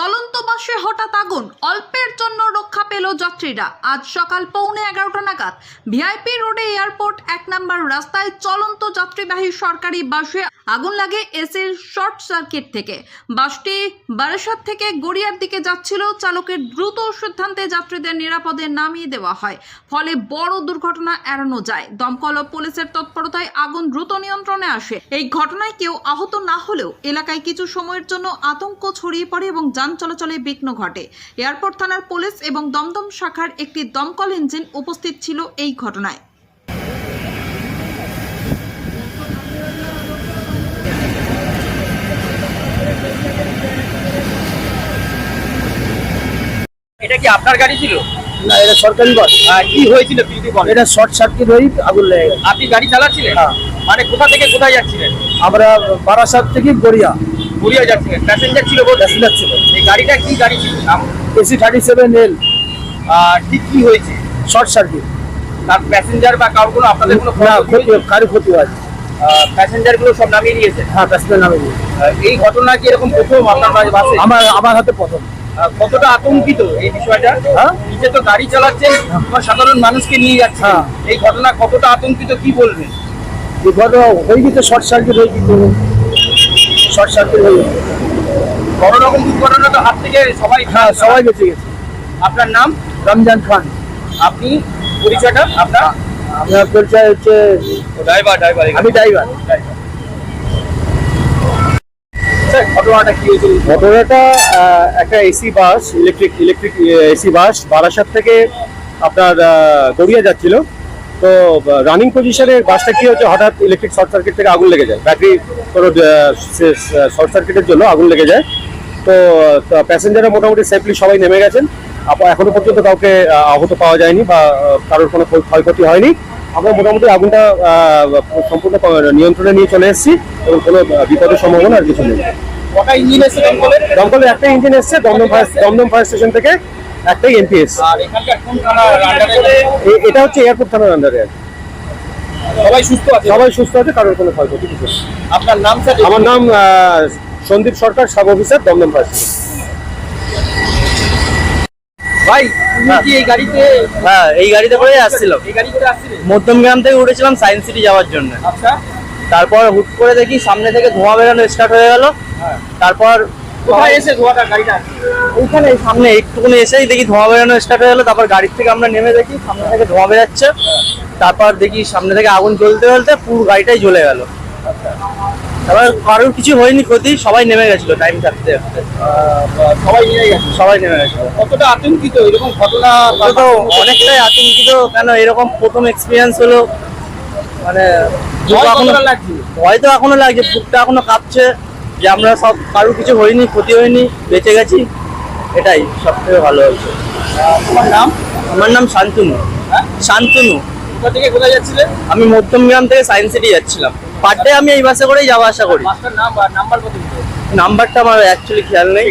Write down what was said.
চলন্ত বাসে হঠাৎ আগুন। অল্পের জন্য রক্ষা পেল যাত্রীরা। আজ সকাল পৌনে এগারোটা নাগাদ ভিআইপি রোডে এয়ারপোর্ট এক নম্বর রাস্তায় চলন্ত যাত্রীবাহী সরকারি বাসে আগুন লাগে এসির শর্ট সার্কিট থেকে। বাসটি বারাসাত থেকে গড়িয়ার দিকে যাচ্ছিল। চালকের দ্রুত সিদ্ধান্তে যাত্রীদের নিরাপদে নামিয়ে দেওয়া হয়। ফলে বড় দুর্ঘটনা এড়ানো যায়। দমকল ও পুলিশের তৎপরতায় আগুন দ্রুত নিয়ন্ত্রণে আসে। এই ঘটনায় কেউ আহত না হলেও এলাকায় কিছু সময়ের জন্য আতঙ্ক ছড়িয়ে পড়ে এবং চলাচলে বিঘ্ন ঘটে। এয়ারপোর্ট থানার পুলিশ এবং দমদম শাখার একটি দমকল ইঞ্জিন উপস্থিত ছিল এই ঘটনায়। এটা কি আপনার গাড়ি ছিল? না এটা সরকারি বাস। আহ, কি হয়েছিল এটা শর্ট সার্কিট হয়ে আগুন লেগে গেছে। আপনি গাড়ি চালাচ্ছিলেন? হ্যাঁ। মানে কোথা থেকে কোথায় যাচ্ছিলেন? আমরা বারাসাত থেকে গড়িয়া। ঘুরিয়ে যাচ্ছিলেন প্যাসেঞ্জার ছিল প্যাসেঞ্জার ছিল। এই গাড়িটা কি গাড়ি ছিল? নাম? এসি থার্টি সেভেন এল ঠিক কি হয়েছে? শর্ট সার্কিট তার প্যাসেঞ্জার বা কারোর কোনো আপনাদের কোনো কারও ক্ষতি হয় প্যাসেঞ্জারগুলো সব নামিয়ে দিয়েছে? হ্যাঁ প্যাসেঞ্জার নামে দিয়ে। এই ঘটনা কি এরকম প্রথম আপনার বাস- আমার আমার হাতে প্রথম। কতটা আতঙ্কিত এই বিষয়টা? হ্যাঁ? নিজে তো গাড়ি চালাচ্ছেন তোমার সাধারণ মানুষকে নিয়ে যাচ্ছে হ্যাঁ। এই ঘটনা কতটা আতঙ্কিত কি বলবেন? বিপদ হয়ে গেছে শর্ট সার্কিট হয়ে গেছে। শর্ট সার্কিট হয়ে বড় রকম দুর্ঘটনা তো হাত থেকে সবাই হ্যাঁ সবাই বেঁচে গেছে। আপনার নাম? রমজান খান। আপনি পরিচয়টা? আপনার? আপনার পরিচয় হচ্ছে ড্রাইভার ড্রাইভার আমি ড্রাইভার। ঘটনাটা কি হয়েছিল? ঘটনাটা একটা AC bus electric electric AC bus Barasat থেকে আপনার গড়িয়া যাচ্ছিল। তো রানিং পজিশনে বাসটা কি হচ্ছে? হঠাৎ ইলেকট্রিক শর্ট সার্কিট থেকে আগুন লেগে যায়। ব্যাটারি কোনো শর্ট সার্কিটের জন্য আগুন লেগে যায়। তো প্যাসেঞ্জাররা মোটামুটি সেফলি সবাই নেমে গেছেন। এখনও পর্যন্ত কাউকে আহত পাওয়া যায়নি বা কারোর কোনো ক্ষয়ক্ষতি হয়নি। আমরা মোটামুটি আগুনটা সম্পূর্ণ নিয়ন্ত্রণে নিয়ে চলে এসেছি এবং কোনো বিপদের সম্ভাবনা আর কিছু নেই। দমকলের? একটা ইঞ্জিন এসছে Dum Dum fire Dum Dum fire station থেকে। একটাই এমপিএস এটা হচ্ছে এয়ারপোর্ট থানার আন্ডারে সবাই সুস্থ আছে? সবাই সুস্থ আছে কারোর কোনো ক্ষয়ক্ষতি কিছু আপনার নাম স্যার? আমার নাম Sandip Sarkar sub officer Dum Dum fire ভাই তুমি এই গাড়িতে হ্যাঁ এই গাড়িতে করে আসছিলাম মধ্যমগ্রাম থেকে উঠেছিলাম সায়েন্স সিটি যাওয়ার জন্য। আচ্ছা। তারপর হুট করে দেখি সামনে থেকে ধোঁয়া বেরোনো স্টার্ট হয়ে গেল। তারপর কোথায় এসে ধোয়াটা গাড়িটা? ওইখানে সামনে এসেই দেখি ধোঁয়া বেরোনো স্টার্ট হয়ে গেলো। তারপর গাড়ির থেকে আমরা নেমে দেখি সামনে থেকে ধোঁয়া বেরাচ্ছে। তারপর দেখি সামনে থেকে আগুন জ্বলতে জ্বলতে পুরো গাড়িটাই জ্বলে গেল। তারপর কারোর কিছু হয়নি ক্ষতি সবাই নেমে গেছিল টাইম থাকতে থাকতে। সবাই নিয়ে গেছে? সবাই নেমে গেছিল। কতটা আতঙ্কিত? এরকম ঘটনা তো অনেকটাই আতঙ্কিত কেন এরকম প্রথম এক্সপিরিয়েন্স হলো। মানে? ভয় তো এখনও লাগছে বুকটা এখনও কাঁপছে। যে আমরা সব কারোর কিছু হয়নি ক্ষতি হয়নি বেঁচে গেছি এটাই সব থেকে ভালো হয়েছে। তোমার নাম? আমার নাম শান্তনু। হ্যাঁ? শান্তনু। কোথা থেকে কোথায় যাচ্ছিলে? আমি মধ্যমগ্রাম থেকে সায়েন্স সিটি যাচ্ছিলাম। পার ডে আমি এই বাসে করেই যাওয়া আসা করি। নাম্বারটা আমার অ্যাকচুয়ালি খেয়াল নেই।